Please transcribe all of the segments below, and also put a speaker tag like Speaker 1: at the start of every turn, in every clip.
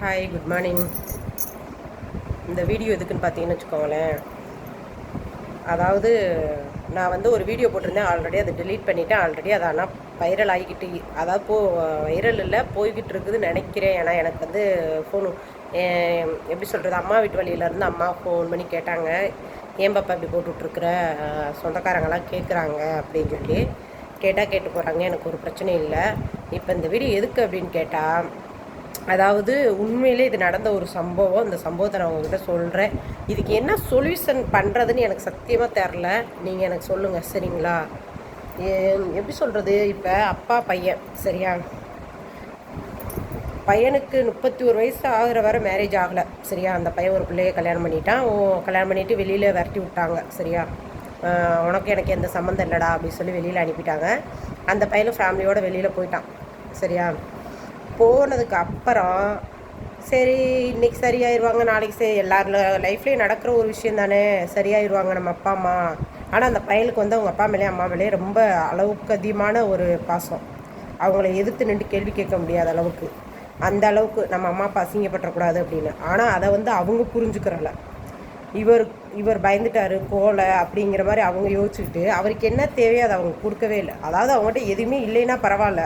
Speaker 1: Hi good morning இந்த video எதுக்குன்னு பார்த்தீங்கன்னு வச்சுக்கோங்களேன். அதாவது நான் வந்து ஒரு வீடியோ போட்டிருந்தேன் ஆல்ரெடி அதை டெலீட் பண்ணிவிட்டேன் ஆல்ரெடி அது ஆனால் வைரல் ஆகிக்கிட்டு அதாவது போ வைரல் இல்லை போய்கிட்டு இருக்குதுன்னு நினைக்கிறேன். ஏன்னா எனக்கு வந்து ஃபோனு எப்படி சொல்கிறது அம்மா வீட்டு வழியிலேருந்து அம்மா ஃபோன் பண்ணி கேட்டாங்க. ஏன் பாப்பா இப்படி போட்டுட்ருக்குற? சொந்தக்காரங்களாம் கேட்குறாங்க அப்படின்னு சொல்லி கேட்டால் கேட்டு போகிறாங்க எனக்கு ஒரு பிரச்சனை இல்லை. இப்போ இந்த வீடியோ எதுக்கு அப்படின்னு கேட்டால் அதாவது உண்மையிலே இது நடந்த ஒரு சம்பவம். இந்த சம்பவத்தை நான் உங்ககிட்ட சொல்கிறேன் இதுக்கு என்ன சொல்யூஷன் பண்ணுறதுன்னு எனக்கு சத்தியமாக தெரில நீங்கள் எனக்கு சொல்லுங்கள் சரிங்களா? ஏ- எப்படி சொல்கிறது இப்போ அப்பா பையன் சரியா? பையனுக்கு முப்பத்தி ஒரு வயசு ஆகிற வரை மேரேஜ் ஆகலை சரியா? அந்த பையன் ஒரு பிள்ளைய கல்யாணம் பண்ணிட்டான். கல்யாணம் பண்ணிட்டு வெளியில் விரட்டி விட்டாங்க சரியா? உனக்கு எனக்கு எந்த சம்மந்தம் இல்லைடா அப்படின்னு சொல்லி வெளியில் அனுப்பிட்டாங்க. அந்த பையனும் ஃபேமிலியோடு வெளியில் போயிட்டான் சரியா? போனதுக்கு அப்புறம் சரி இன்னைக்கு சரியாயிருவாங்க நாளைக்கு சரி எல்லார் லைஃப்லேயும் நடக்கிற ஒரு விஷயம் தானே சரியாயிருவாங்க நம்ம அப்பா அம்மா. ஆனால் அந்த பையனுக்கு வந்து அவங்க அப்பா மேலேயும் அம்மா மேலேயே ரொம்ப அளவுக்கு அதிகமான ஒரு பாசம். அவங்கள எதிர்த்து நின்று கேள்வி கேட்க முடியாத அளவுக்கு. அந்த அளவுக்கு நம்ம அம்மா அப்பா அசிங்கப்பட்டக்கூடாது அப்படின்னு. ஆனால் அதை வந்து அவங்க புரிஞ்சுக்கிறல. இவர் இவர் பயந்துட்டாரு கோலை அப்படிங்கிற மாதிரி அவங்க யோசிச்சுக்கிட்டு அவருக்கு என்ன தேவையோ அதை அவங்க கொடுக்கவே இல்லை. அதாவது அவங்ககிட்ட எதுவுமே இல்லைன்னா பரவாயில்ல.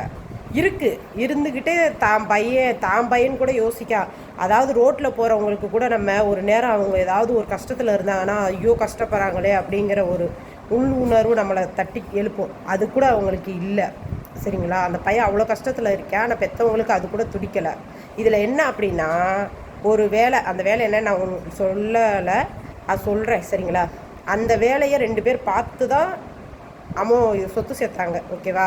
Speaker 1: இருக்குது இருந்துக்கிட்டே தான் பையன் தான் பையன் கூட யோசிக்கா. அதாவது ரோட்டில் போகிறவங்களுக்கு கூட நம்ம ஒரு நேரம் அவங்க ஏதாவது ஒரு கஷ்டத்தில் இருந்தாங்கன்னா ஐயோ கஷ்டப்படுறாங்களே அப்படிங்கிற ஒரு உள் உணர்வு நம்மளை தட்டி எழுப்போம். அது கூட அவங்களுக்கு இல்லை. சரிங்களா? அந்த பையன் அவ்வளோ கஷ்டத்தில் இருக்கேன். ஆனால் பெற்றவங்களுக்கு அது கூட துடிக்கலை. இதில் என்ன அப்படின்னா ஒரு வேலை அந்த வேலை என்ன நான் உங்களுக்கு சொல்லலை. அது சொல்கிறேன் சரிங்களா? அந்த வேலையை ரெண்டு பேர் பார்த்து தான் அம்மோ சொத்து சேர்த்தாங்க ஓகேவா?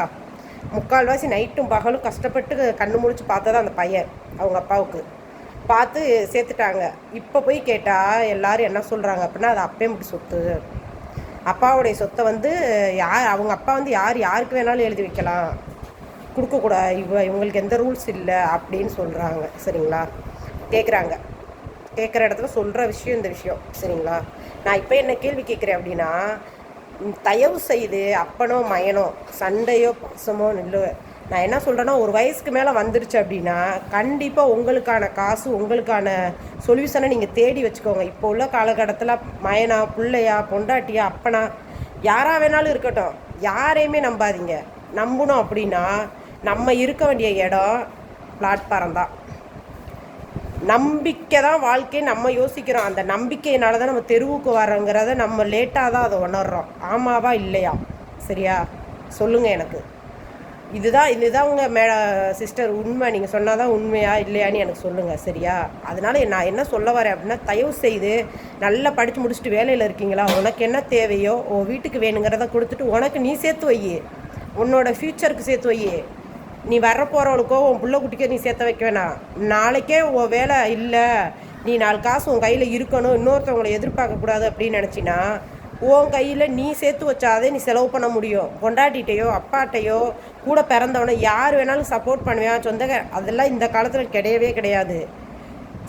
Speaker 1: முக்கால்வாசி நைட்டும் பகலும் கஷ்டப்பட்டு கண்ணு முழிச்சு பார்த்ததா அந்த பையன் அவங்க அப்பாவுக்கு. பார்த்து சேர்த்துட்டாங்க. இப்போ போய் கேட்டால் எல்லாரும் என்ன சொல்கிறாங்க அப்படின்னா அது அப்பே முடி சொத்து. அப்பாவுடைய சொத்தை வந்து யார் அவங்க அப்பா வந்து யார் யாருக்கு வேணாலும் எழுதி வைக்கலாம். கொடுக்கக்கூடாது இவ இவங்களுக்கு எந்த ரூல்ஸ் இல்லை அப்படின்னு சொல்கிறாங்க சரிங்களா? கேட்குறாங்க கேட்குற இடத்துல சொல்கிற விஷயம் இந்த விஷயம். சரிங்களா? நான் இப்போ என்ன கேள்வி கேட்குறேன் அப்படின்னா தயவு செய்து அப்பனோ மயனோ சண்டையோ பாசமோ இல்லை நான் என்ன சொல்கிறேன்னா ஒரு வயசுக்கு மேலே வந்துருச்சு அப்படின்னா கண்டிப்பாக உங்களுக்கான காசு உங்களுக்கான சொல்யூஷனை நீங்கள் தேடி வச்சுக்கோங்க. இப்போ உள்ள காலகட்டத்தில் மயனா பிள்ளையா பொண்டாட்டியா அப்பனா யாராக வேணாலும் இருக்கட்டும். யாரையுமே நம்பாதீங்க. நம்பணும் அப்படின்னா நம்ம இருக்க வேண்டிய இடம் பிளாட்ஃபாரம் தான். நம்பிக்கை தான் வாழ்க்கை நம்ம யோசிக்கிறோம். அந்த நம்பிக்கையினால தான் நம்ம தெருவுக்கு வரோங்கிறத நம்ம லேட்டாக தான் அதை உணர்றோம். ஆமாவா இல்லையா? சரியா? சொல்லுங்கள் எனக்கு. இதுதான் இதுதான் உங்கள் மே சிஸ்டர் உண்மை. நீங்கள் சொன்னால் தான் உண்மையா இல்லையான்னு எனக்கு சொல்லுங்கள் சரியா? அதனால நான் என்ன சொல்ல வரேன் அப்படின்னா தயவு செய்து நல்லா படித்து முடிச்சுட்டு வேலையில் இருக்கீங்களா? உனக்கு என்ன தேவையோ உன் வீட்டுக்கு வேணுங்கிறத கொடுத்துட்டு உனக்கு நீ சேர்த்து வை உன்னோட ஃப்யூச்சருக்கு சேர்த்து வை நீ வர போகிறவளுக்கோ உன் பிள்ளை குட்டிக்கோ நீ சேர்த்து வைக்க வேணாம். நாளைக்கே உன் வேலை இல்லை. நீ நாலு காசு உன் கையில் இருக்கணும். இன்னொருத்தவங்களை எதிர்பார்க்கக்கூடாது அப்படின்னு நினச்சின்னா உன் கையில் நீ சேர்த்து வச்சாதே நீ செலவு பண்ண முடியும். பொண்டாட்டிகிட்டையோ அப்பாட்டையோ கூட பிறந்தவனை யார் வேணாலும் சப்போர்ட் பண்ணுவேன் சொந்தக அதெல்லாம் இந்த காலத்தில் கிடையவே கிடையாது.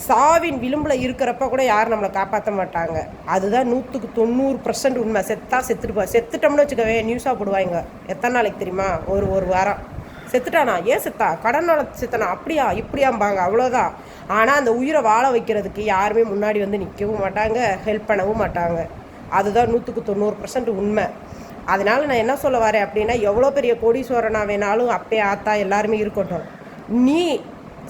Speaker 1: சாவின் விளிம்பில் இருக்கிறப்ப கூட யாரும் நம்மளை காப்பாற்ற மாட்டாங்க. அதுதான் நூற்றுக்கு தொண்ணூறு பர்சன்ட் உண்மை. செத்தா செத்துட்டு போ செத்துட்டோம்னு வச்சுக்கவே நியூஸாக போடுவாங்க. எத்தனை நாளைக்கு தெரியுமா? ஒரு ஒரு வாரம். செத்துட்டானா? ஏன் செத்தா? கடனால செத்தனா? அப்படியா? இப்படியாம்பாங்க. அவ்வளோதான் ஆனால் அந்த உயிரை வாழ வைக்கிறதுக்கு யாருமே முன்னாடி வந்து நிற்கவும் மாட்டாங்க ஹெல்ப் பண்ணவும் மாட்டாங்க. அதுதான் நூற்றுக்கு தொண்ணூறு பர்சன்ட் உண்மை. அதனால் நான் என்ன சொல்ல வரேன் அப்படின்னா எவ்வளோ பெரிய கோடீஸ்வரனா வேணாலும் அப்பே ஆத்தா எல்லாருமே இருக்கட்டும். நீ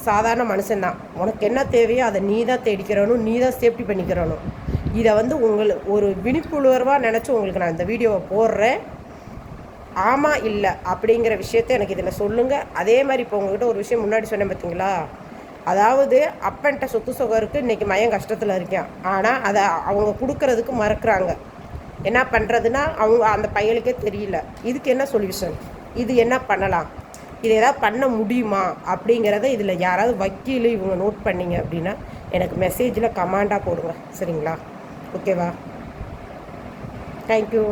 Speaker 1: சாதாரண மனுஷன்தான் உனக்கு என்ன தேவையோ அதை நீ தான் தேடிக்கிறணும் நீ தான் சேஃப்டி பண்ணிக்கிறணும். இதை வந்து உங்களுக்கு ஒரு விழிப்புணர்வாக நினச்சி உங்களுக்கு நான் இந்த வீடியோவை போடுறேன். ஆமாம் இல்லை அப்படிங்கிற விஷயத்த எனக்கு இதில் சொல்லுங்கள் அதே மாதிரி இப்போ உங்ககிட்ட ஒரு விஷயம் முன்னாடி சொன்னேன் பார்த்தீங்களா அதாவது அப்பன்ட்ட சொத்து சுகம் இருக்குது இன்றைக்கி மயம் கஷ்டத்தில் இருக்கேன். ஆனால் அதை அவங்க கொடுக்கறதுக்கு மறக்கிறாங்க. என்ன பண்ணுறதுன்னா அவங்க அந்த பையனுக்கே தெரியல. இதுக்கு என்ன சொல்யூஷன் இது என்ன பண்ணலாம்? இது ஏதாவது பண்ண முடியுமா? அப்படிங்கிறத இதில் யாராவது வக்கீல் இவங்க நோட் பண்ணீங்க அப்படின்னா எனக்கு மெசேஜில் கமாண்டாக போடுங்க. சரிங்களா? ஓகேவா தேங்க்யூ